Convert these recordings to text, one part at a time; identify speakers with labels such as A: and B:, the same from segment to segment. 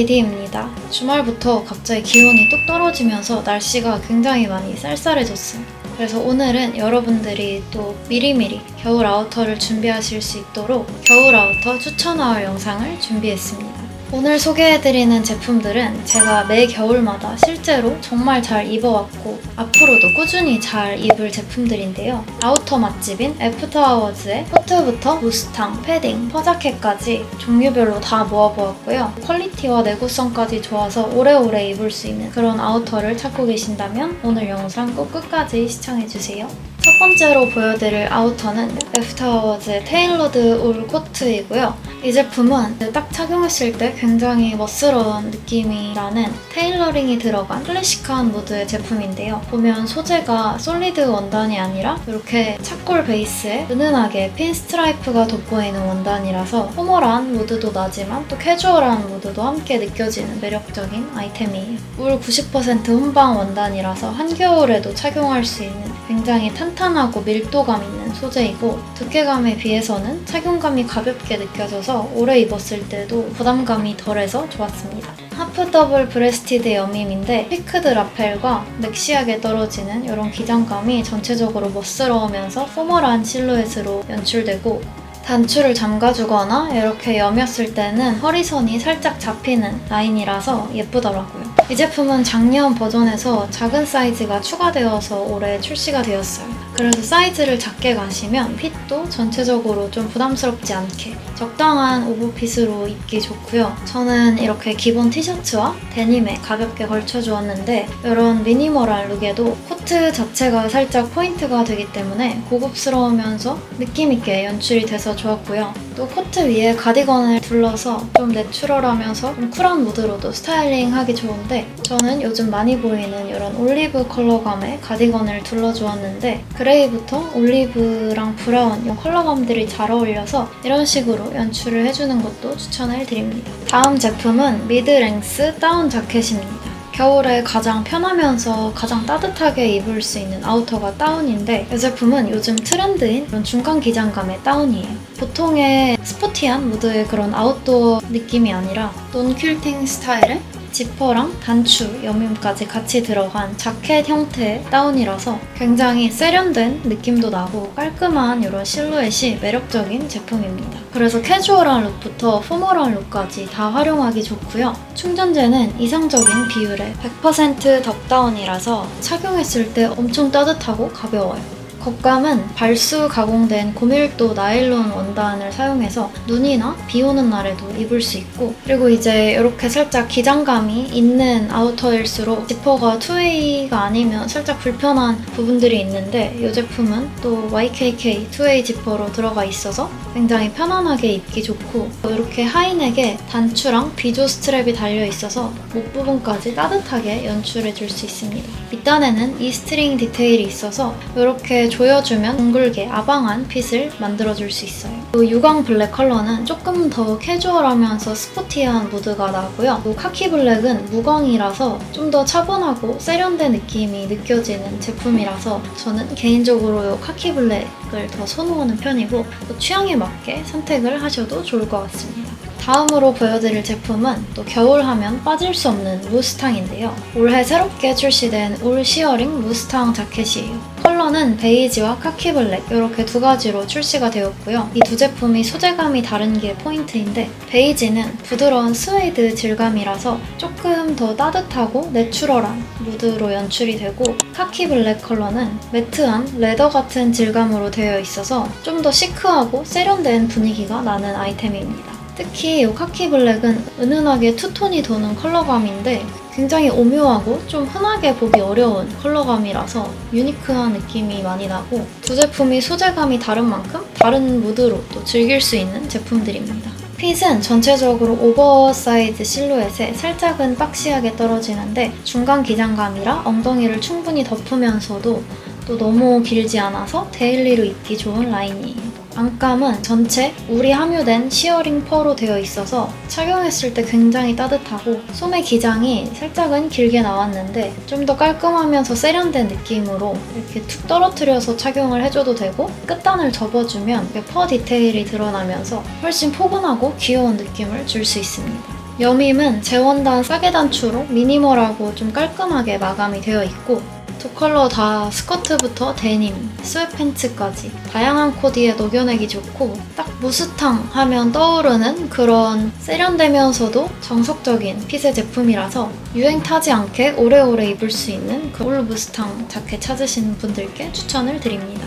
A: 디디입니다. 주말부터 갑자기 기온이 뚝 떨어지면서 날씨가 굉장히 많이 쌀쌀해졌어요. 그래서 오늘은 여러분들이 또 미리미리 겨울 아우터를 준비하실 수 있도록 겨울 아우터 추천하울 영상을 준비했습니다. 오늘 소개해드리는 제품들은 제가 매 겨울마다 실제로 정말 잘 입어왔고 앞으로도 꾸준히 잘 입을 제품들인데요. 아우터 맛집인 애프터아워즈의 코트부터 무스탕, 패딩, 퍼자켓까지 종류별로 다 모아보았고요. 퀄리티와 내구성까지 좋아서 오래오래 입을 수 있는 그런 아우터를 찾고 계신다면 오늘 영상 꼭 끝까지 시청해주세요. 첫 번째로 보여드릴 아우터는 애프터아워즈의 테일러드 울 코트이고요. 이 제품은 딱 착용했을 때 굉장히 멋스러운 느낌이 나는 테일러링이 들어간 클래식한 무드의 제품인데요. 보면 소재가 솔리드 원단이 아니라 이렇게 착골 베이스에 은은하게 핀 스트라이프가 돋보이는 원단이라서 포멀한 무드도 나지만 또 캐주얼한 무드도 함께 느껴지는 매력적인 아이템이에요. 울 90% 혼방 원단이라서 한겨울에도 착용할 수 있는 굉장히 탄탄 하고 밀도감 있는 소재이고 두께감에 비해서는 착용감이 가볍게 느껴져서 오래 입었을 때도 부담감이 덜해서 좋았습니다. 하프 더블 브레스티드 여밈인데 피크드 라펠과 넥시하게 떨어지는 이런 기장감이 전체적으로 멋스러우면서 포멀한 실루엣으로 연출되고 단추를 잠가주거나 이렇게 여몄을 때는 허리선이 살짝 잡히는 라인이라서 예쁘더라고요. 이 제품은 작년 버전에서 작은 사이즈가 추가되어서 올해 출시가 되었어요. 그래서 사이즈를 작게 가시면 핏도 전체적으로 좀 부담스럽지 않게 적당한 오버핏으로 입기 좋고요. 저는 이렇게 기본 티셔츠와 데님에 가볍게 걸쳐주었는데 이런 미니멀한 룩에도 코트 자체가 살짝 포인트가 되기 때문에 고급스러우면서 느낌있게 연출이 돼서 좋았고요. 또 코트 위에 가디건을 둘러서 좀 내추럴하면서 좀 쿨한 무드로도 스타일링하기 좋은데 저는 요즘 많이 보이는 이런 올리브 컬러감의 가디건을 둘러주었는데 그 레이부터 올리브랑 브라운 이 컬러감들이 잘 어울려서 이런 식으로 연출을 해주는 것도 추천을 드립니다. 다음 제품은 미드랭스 다운 자켓입니다. 겨울에 가장 편하면서 가장 따뜻하게 입을 수 있는 아우터가 다운인데 이 제품은 요즘 트렌드인 그런 중간 기장감의 다운이에요. 보통의 스포티한 무드의 그런 아웃도어 느낌이 아니라 논 퀼팅 스타일의 지퍼랑 단추, 여밈까지 같이 들어간 자켓 형태의 다운이라서 굉장히 세련된 느낌도 나고 깔끔한 이런 실루엣이 매력적인 제품입니다. 그래서 캐주얼한 룩부터 포멀한 룩까지 다 활용하기 좋고요. 충전재는 이상적인 비율의 100% 덕다운이라서 착용했을 때 엄청 따뜻하고 가벼워요. 겉감은 발수 가공된 고밀도 나일론 원단을 사용해서 눈이나 비 오는 날에도 입을 수 있고 그리고 이제 이렇게 살짝 기장감이 있는 아우터일수록 지퍼가 투웨이가 아니면 살짝 불편한 부분들이 있는데 이 제품은 또 YKK 투웨이 지퍼로 들어가 있어서 굉장히 편안하게 입기 좋고 이렇게 하이넥에 단추랑 비조 스트랩이 달려 있어서 목 부분까지 따뜻하게 연출해 줄 수 있습니다. 밑단에는 이 스트링 디테일이 있어서 이렇게 조여주면 둥글게 아방한 핏을 만들어줄 수 있어요. 이 유광 블랙 컬러는 조금 더 캐주얼하면서 스포티한 무드가 나고요. 이 카키 블랙은 무광이라서 좀 더 차분하고 세련된 느낌이 느껴지는 제품이라서 저는 개인적으로 이 카키 블랙을 더 선호하는 편이고 또 취향에 맞게 선택을 하셔도 좋을 것 같습니다. 다음으로 보여드릴 제품은 또 겨울 하면 빠질 수 없는 무스탕인데요. 올해 새롭게 출시된 올 시어링 무스탕 자켓이에요. 컬러는 베이지와 카키 블랙 이렇게 두 가지로 출시가 되었고요. 이 두 제품이 소재감이 다른 게 포인트인데 베이지는 부드러운 스웨이드 질감이라서 조금 더 따뜻하고 내추럴한 무드로 연출이 되고 카키 블랙 컬러는 매트한 레더 같은 질감으로 되어 있어서 좀 더 시크하고 세련된 분위기가 나는 아이템입니다. 특히 이 카키 블랙은 은은하게 투톤이 도는 컬러감인데 굉장히 오묘하고 좀 흔하게 보기 어려운 컬러감이라서 유니크한 느낌이 많이 나고 두 제품이 소재감이 다른 만큼 다른 무드로 또 즐길 수 있는 제품들입니다. 핏은 전체적으로 오버사이즈 실루엣에 살짝은 박시하게 떨어지는데 중간 기장감이라 엉덩이를 충분히 덮으면서도 또 너무 길지 않아서 데일리로 입기 좋은 라인이에요. 안감은 전체 울이 함유된 시어링 펄로 되어 있어서 착용했을 때 굉장히 따뜻하고 소매 기장이 살짝은 길게 나왔는데 좀 더 깔끔하면서 세련된 느낌으로 이렇게 툭 떨어뜨려서 착용을 해줘도 되고 끝단을 접어주면 퍼 디테일이 드러나면서 훨씬 포근하고 귀여운 느낌을 줄 수 있습니다. 여밈은 재원단 싸게 단추로 미니멀하고 좀 깔끔하게 마감이 되어 있고 두 컬러 다 스커트부터 데님, 스웨팬츠까지 다양한 코디에 녹여내기 좋고 딱 무스탕 하면 떠오르는 그런 세련되면서도 정석적인 핏의 제품이라서 유행 타지 않게 오래오래 입을 수 있는 그 올 무스탕 자켓 찾으시는 분들께 추천을 드립니다.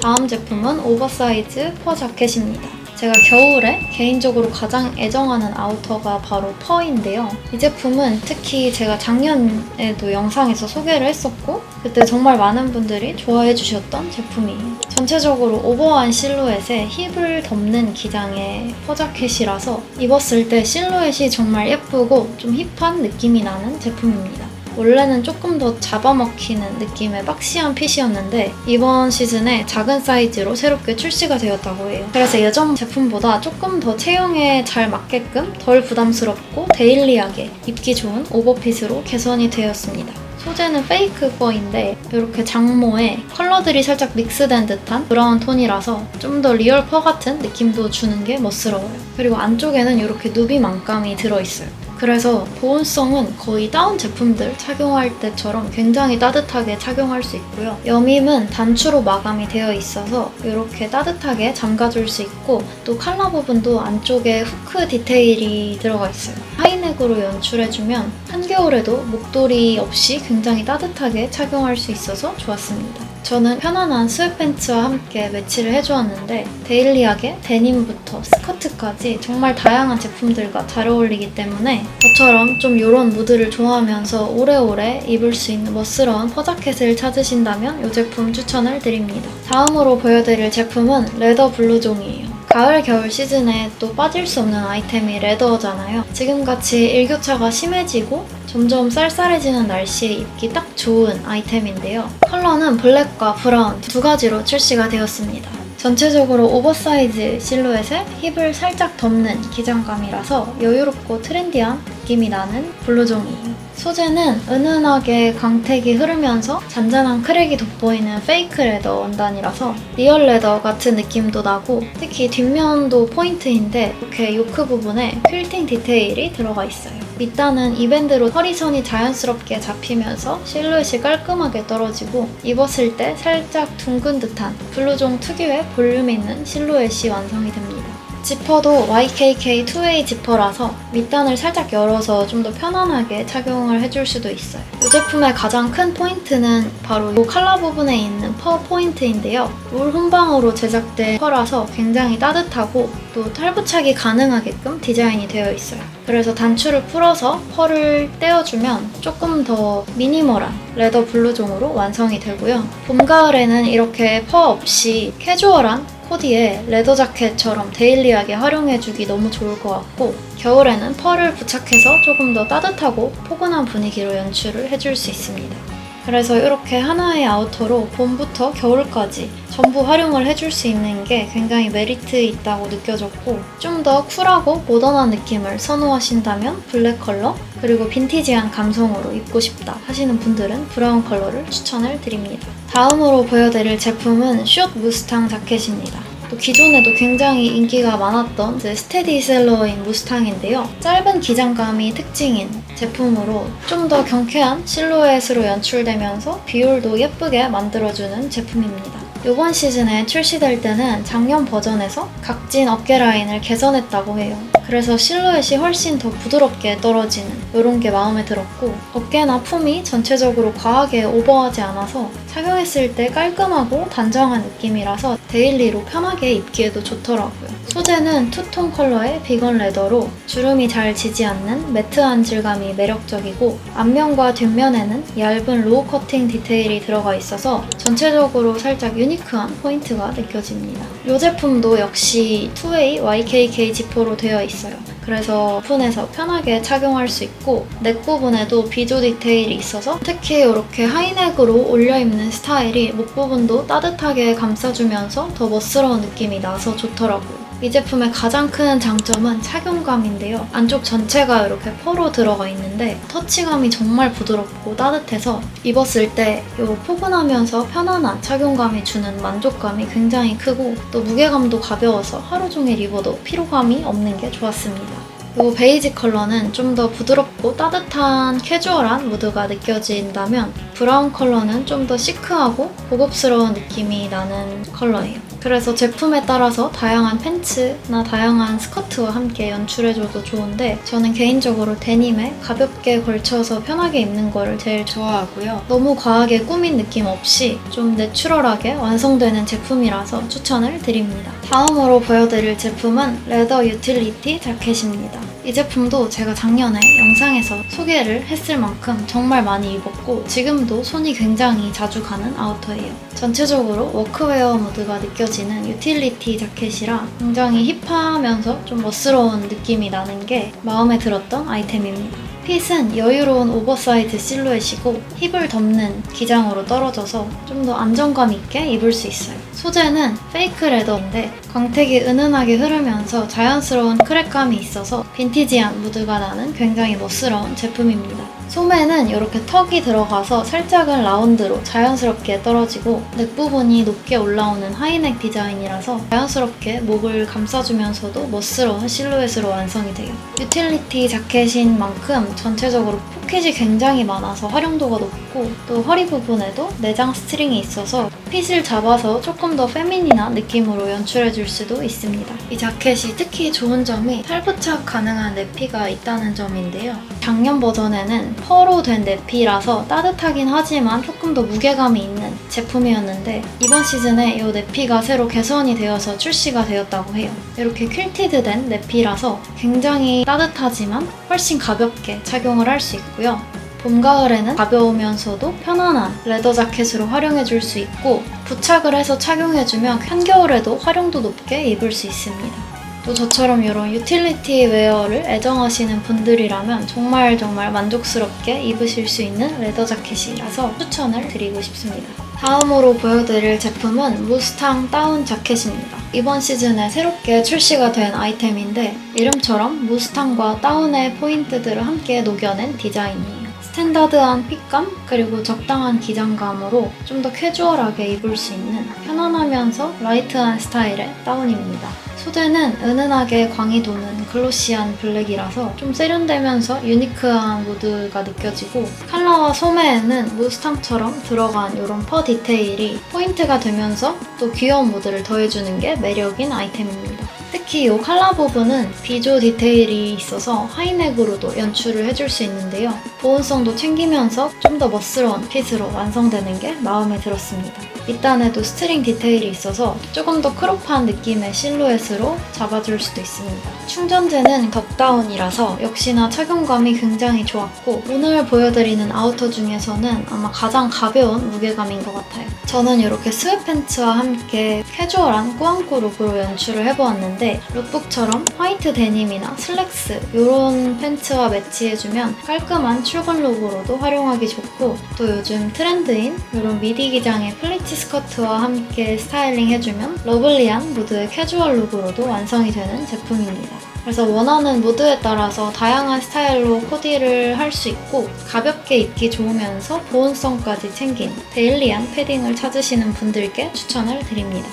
A: 다음 제품은 오버사이즈 퍼 자켓입니다. 제가 겨울에 개인적으로 가장 애정하는 아우터가 바로 퍼인데요. 이 제품은 특히 제가 작년에도 영상에서 소개를 했었고 그때 정말 많은 분들이 좋아해 주셨던 제품이에요. 전체적으로 오버한 실루엣에 힙을 덮는 기장의 퍼 자켓이라서 입었을 때 실루엣이 정말 예쁘고 좀 힙한 느낌이 나는 제품입니다. 원래는 조금 더 잡아먹히는 느낌의 박시한 핏이었는데 이번 시즌에 작은 사이즈로 새롭게 출시가 되었다고 해요. 그래서 예전 제품보다 조금 더 체형에 잘 맞게끔 덜 부담스럽고 데일리하게 입기 좋은 오버핏으로 개선이 되었습니다. 소재는 페이크 거인데 이렇게 장모에 컬러들이 살짝 믹스된 듯한 브라운 톤이라서 좀 더 리얼 퍼 같은 느낌도 주는 게 멋스러워요. 그리고 안쪽에는 이렇게 누비 망감이 들어있어요. 그래서 보온성은 거의 다운 제품들 착용할 때처럼 굉장히 따뜻하게 착용할 수 있고요. 여밈은 단추로 마감이 되어 있어서 이렇게 따뜻하게 잠가줄 수 있고 또 칼라 부분도 안쪽에 후크 디테일이 들어가 있어요. 하이넥으로 연출해주면 한겨울에도 목도리 없이 굉장히 따뜻하게 착용할 수 있어서 좋았습니다. 저는 편안한 스웨 팬츠와 함께 매치를 해주었는데 데일리하게 데님부터 스커트까지 정말 다양한 제품들과 잘 어울리기 때문에 저처럼 좀 이런 무드를 좋아하면서 오래오래 입을 수 있는 멋스러운 퍼자켓을 찾으신다면 이 제품 추천을 드립니다. 다음으로 보여드릴 제품은 레더 블루종이에요. 가을, 겨울 시즌에 또 빠질 수 없는 아이템이 레더잖아요. 지금같이 일교차가 심해지고 점점 쌀쌀해지는 날씨에 입기 딱 좋은 아이템인데요. 컬러는 블랙과 브라운 두 가지로 출시가 되었습니다. 전체적으로 오버사이즈 실루엣에 힙을 살짝 덮는 기장감이라서 여유롭고 트렌디한 느낌이 나는 블루종이에요. 소재는 은은하게 광택이 흐르면서 잔잔한 크랙이 돋보이는 페이크 레더 원단이라서 리얼 레더 같은 느낌도 나고 특히 뒷면도 포인트인데 이렇게 요크 부분에 퀼팅 디테일이 들어가 있어요. 밑단은 이밴드로 허리선이 자연스럽게 잡히면서 실루엣이 깔끔하게 떨어지고 입었을 때 살짝 둥근 듯한 블루종 특유의 볼륨 있는 실루엣이 완성이 됩니다. 지퍼도 YKK 2way 지퍼라서 밑단을 살짝 열어서 좀 더 편안하게 착용을 해줄 수도 있어요. 이 제품의 가장 큰 포인트는 바로 이 칼라 부분에 있는 퍼 포인트인데요. 울 혼방으로 제작된 퍼라서 굉장히 따뜻하고 또 탈부착이 가능하게끔 디자인이 되어 있어요. 그래서 단추를 풀어서 펄을 떼어주면 조금 더 미니멀한 레더 블루종으로 완성이 되고요. 봄, 가을에는 이렇게 퍼 없이 캐주얼한 코디에 레더 자켓처럼 데일리하게 활용해주기 너무 좋을 것 같고 겨울에는 펄을 부착해서 조금 더 따뜻하고 포근한 분위기로 연출을 해줄 수 있습니다. 그래서 이렇게 하나의 아우터로 봄부터 겨울까지 전부 활용을 해줄 수 있는 게 굉장히 메리트 있다고 느껴졌고 좀 더 쿨하고 모던한 느낌을 선호하신다면 블랙 컬러 그리고 빈티지한 감성으로 입고 싶다 하시는 분들은 브라운 컬러를 추천을 드립니다. 다음으로 보여드릴 제품은 숏 무스탕 자켓입니다. 또 기존에도 굉장히 인기가 많았던 그 스테디셀러인 무스탕인데요. 짧은 기장감이 특징인 제품으로 좀 더 경쾌한 실루엣으로 연출되면서 비율도 예쁘게 만들어주는 제품입니다. 이번 시즌에 출시될 때는 작년 버전에서 각진 어깨 라인을 개선했다고 해요. 그래서 실루엣이 훨씬 더 부드럽게 떨어지는 이런 게 마음에 들었고 어깨나 품이 전체적으로 과하게 오버하지 않아서 착용했을 때 깔끔하고 단정한 느낌이라서 데일리로 편하게 입기에도 좋더라고요. 소재는 투톤 컬러의 비건 레더로 주름이 잘 지지 않는 매트한 질감이 매력적이고 앞면과 뒷면에는 얇은 로우 커팅 디테일이 들어가 있어서 전체적으로 살짝 유니크한 포인트가 느껴집니다. 이 제품도 역시 2way YKK 지퍼로 되어 있어 요. 그래서 오픈해서 편하게 착용할 수 있고 넥 부분에도 비조 디테일이 있어서 특히 이렇게 하이넥으로 올려 입는 스타일이 목 부분도 따뜻하게 감싸주면서 더 멋스러운 느낌이 나서 좋더라고요. 이 제품의 가장 큰 장점은 착용감인데요. 안쪽 전체가 이렇게 퍼로 들어가 있는데 터치감이 정말 부드럽고 따뜻해서 입었을 때 이 포근하면서 편안한 착용감이 주는 만족감이 굉장히 크고 또 무게감도 가벼워서 하루 종일 입어도 피로감이 없는 게 좋았습니다. 이 베이지 컬러는 좀 더 부드럽고 따뜻한 캐주얼한 무드가 느껴진다면 브라운 컬러는 좀 더 시크하고 고급스러운 느낌이 나는 컬러예요. 그래서 제품에 따라서 다양한 팬츠나 다양한 스커트와 함께 연출해줘도 좋은데 저는 개인적으로 데님에 가볍게 걸쳐서 편하게 입는 거를 제일 좋아하고요. 너무 과하게 꾸민 느낌 없이 좀 내추럴하게 완성되는 제품이라서 추천을 드립니다. 다음으로 보여드릴 제품은 레더 유틸리티 자켓입니다. 이 제품도 제가 작년에 영상에서 소개를 했을 만큼 정말 많이 입었고 지금도 손이 굉장히 자주 가는 아우터예요. 전체적으로 워크웨어 무드가 느껴지는 유틸리티 자켓이라 굉장히 힙하면서 좀 멋스러운 느낌이 나는 게 마음에 들었던 아이템입니다. 핏은 여유로운 오버사이즈 실루엣이고 힙을 덮는 기장으로 떨어져서 좀 더 안정감 있게 입을 수 있어요. 소재는 페이크 레더인데 광택이 은은하게 흐르면서 자연스러운 크랙감이 있어서 빈티지한 무드가 나는 굉장히 멋스러운 제품입니다. 소매는 이렇게 턱이 들어가서 살짝은 라운드로 자연스럽게 떨어지고 넥 부분이 높게 올라오는 하이넥 디자인이라서 자연스럽게 목을 감싸주면서도 멋스러운 실루엣으로 완성이 돼요. 유틸리티 자켓인 만큼 전체적으로 포켓이 굉장히 많아서 활용도가 높고 또 허리 부분에도 내장 스트링이 있어서 핏을 잡아서 조금 더 페미닌한 느낌으로 연출해줄 수도 있습니다. 이 자켓이 특히 좋은 점이 탈부착 가능한 내피가 있다는 점인데요. 작년 버전에는 펄로 된 내피라서 따뜻하긴 하지만 조금 더 무게감이 있는 제품이었는데 이번 시즌에 이 내피가 새로 개선이 되어서 출시가 되었다고 해요. 이렇게 퀼티드 된 내피라서 굉장히 따뜻하지만 훨씬 가볍게 착용을 할 수 있고요. 봄, 가을에는 가벼우면서도 편안한 레더 자켓으로 활용해줄 수 있고 부착을 해서 착용해주면 한겨울에도 활용도 높게 입을 수 있습니다. 또 저처럼 이런 유틸리티 웨어를 애정하시는 분들이라면 정말 정말 만족스럽게 입으실 수 있는 레더 자켓이라서 추천을 드리고 싶습니다. 다음으로 보여드릴 제품은 무스탕 다운 자켓입니다. 이번 시즌에 새롭게 출시가 된 아이템인데 이름처럼 무스탕과 다운의 포인트들을 함께 녹여낸 디자인이에요. 스탠다드한 핏감 그리고 적당한 기장감으로 좀 더 캐주얼하게 입을 수 있는 편안하면서 라이트한 스타일의 다운입니다. 소재는 은은하게 광이 도는 글로시한 블랙이라서 좀 세련되면서 유니크한 무드가 느껴지고 컬러와 소매에는 무스탕처럼 들어간 이런 퍼 디테일이 포인트가 되면서 또 귀여운 무드를 더해주는 게 매력인 아이템입니다. 특히 이 칼라 부분은 비조 디테일이 있어서 하이넥으로도 연출을 해줄 수 있는데요. 보온성도 챙기면서 좀 더 멋스러운 핏으로 완성되는 게 마음에 들었습니다. 밑단에도 스트링 디테일이 있어서 조금 더 크롭한 느낌의 실루엣으로 잡아줄 수도 있습니다. 충전재는 덕다운이라서 역시나 착용감이 굉장히 좋았고 오늘 보여드리는 아우터 중에서는 아마 가장 가벼운 무게감인 것 같아요. 저는 이렇게 스웨팬츠와 함께 캐주얼한 꾸안꾸 룩으로 연출을 해보았는데 룩북처럼 화이트 데님이나 슬랙스 이런 팬츠와 매치해주면 깔끔한 출근 룩으로도 활용하기 좋고 또 요즘 트렌드인 이런 미디 기장의 플리츠 스커트와 함께 스타일링 해주면 러블리한 무드의 캐주얼 룩으로도 완성이 되는 제품입니다. 그래서 원하는 무드에 따라서 다양한 스타일로 코디를 할 수 있고 가볍게 입기 좋으면서 보온성까지 챙긴 데일리한 패딩을 찾으시는 분들께 추천을 드립니다.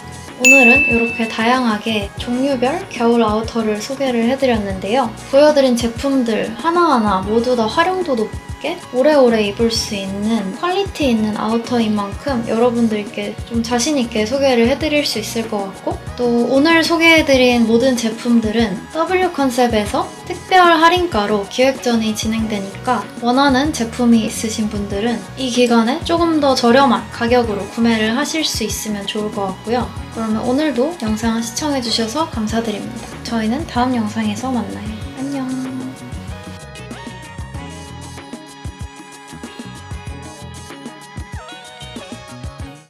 A: 오늘은 이렇게 다양하게 종류별 겨울 아우터를 소개를 해드렸는데요. 보여드린 제품들 하나하나 모두 다 활용도 높 게 오래오래 입을 수 있는 퀄리티 있는 아우터인 만큼 여러분들께 좀 자신 있게 소개를 해드릴 수 있을 것 같고 또 오늘 소개해드린 모든 제품들은 W 컨셉에서 특별 할인가로 기획전이 진행되니까 원하는 제품이 있으신 분들은 이 기간에 조금 더 저렴한 가격으로 구매를 하실 수 있으면 좋을 것 같고요. 그러면 오늘도 영상 시청해주셔서 감사드립니다. 저희는 다음 영상에서 만나요.